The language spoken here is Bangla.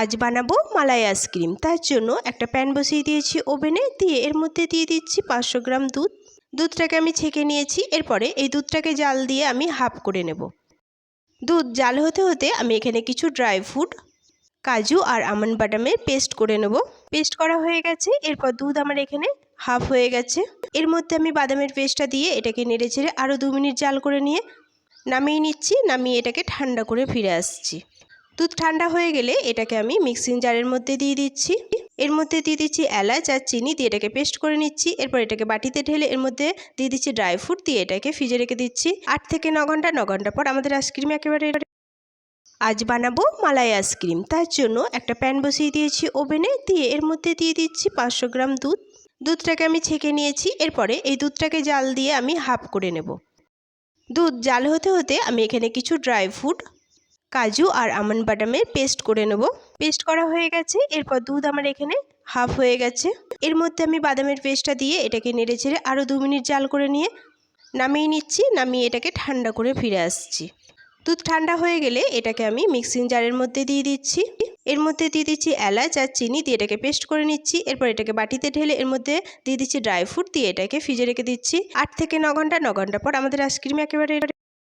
আজ বানাবো মালাই আইসক্রিম তার জন্য একটা প্যান বসিয়ে দিয়েছি ওভেনে দিয়ে এর মধ্যে দিয়ে দিচ্ছি পাঁচশো গ্রাম দুধ। দুধটাকে আমি ছেঁকে নিয়েছি, এরপরে এই দুধটাকে জাল দিয়ে আমি হাফ করে নেব। দুধ জাল হতে হতে আমি এখানে কিছু ড্রাই ফ্রুট কাজু আর আমন্ড বাদামের পেস্ট করে নেব। পেস্ট করা হয়ে গেছে, এরপর দুধ আমার এখানে হাফ হয়ে গেছে। এর মধ্যে আমি বাদামের পেস্টটা দিয়ে এটাকে নেড়ে চেড়ে আরও দু মিনিট জাল করে নিয়ে নামিয়ে নিচ্ছি, নামিয়ে এটাকে ঠান্ডা করে ফিরে আসছি। দুধ ঠান্ডা হয়ে গেলে এটাকে আমি মিক্সিং জারের মধ্যে দিয়ে দিচ্ছি। এর মধ্যে দিয়ে দিচ্ছি এলাচ আর চিনি দিয়ে এটাকে পেস্ট করে নিচ্ছি। এরপর এটাকে বাটিতে ঢেলে এর মধ্যে দিয়ে দিচ্ছি ড্রাই ফ্রুট দিয়ে এটাকে ফ্রিজে রেখে দিচ্ছি। আট থেকে ন ঘণ্টা ন ঘণ্টা পর আমাদের আইসক্রিম একেবারে আজ বানাবো মালাই আইসক্রিম তার জন্য একটা প্যান বসিয়ে দিয়েছি ওভেনে দিয়ে এর মধ্যে দিয়ে দিচ্ছি পাঁচশো গ্রাম দুধ। দুধটাকে আমি ছেঁকে নিয়েছি। এরপরে এই দুধটাকে জাল দিয়ে আমি হাফ করে নেব। দুধ জাল হতে হতে আমি এখানে কিছু ড্রাই ফ্রুট কাজু আর আমন্ড বাদামের পেস্ট করে নেব। পেস্ট করা হয়ে গেছে। এরপর দুধ আমার এখানে হাফ হয়ে গেছে। এর মধ্যে আমি বাদামের পেস্টটা দিয়ে এটাকে নেড়ে ছেড়ে আরও দু মিনিট জাল করে নিয়ে নামিয়ে নিচ্ছি। নামিয়ে এটাকে ঠান্ডা করে ফিরে আসছি। দুধ ঠান্ডা হয়ে গেলে এটাকে আমি মিক্সিং জারের মধ্যে দিয়ে দিচ্ছি। এর মধ্যে দিয়ে দিচ্ছি এলাচ আর চিনি দিয়ে এটাকে পেস্ট করে নিচ্ছি। এরপর এটাকে বাটিতে ঢেলে এর মধ্যে দিয়ে দিচ্ছি ড্রাই ফ্রুট দিয়ে এটাকে ফ্রিজে রেখে দিচ্ছি। আট থেকে ন ঘণ্টা ন ঘণ্টা পর আমাদের আইসক্রিম একেবারে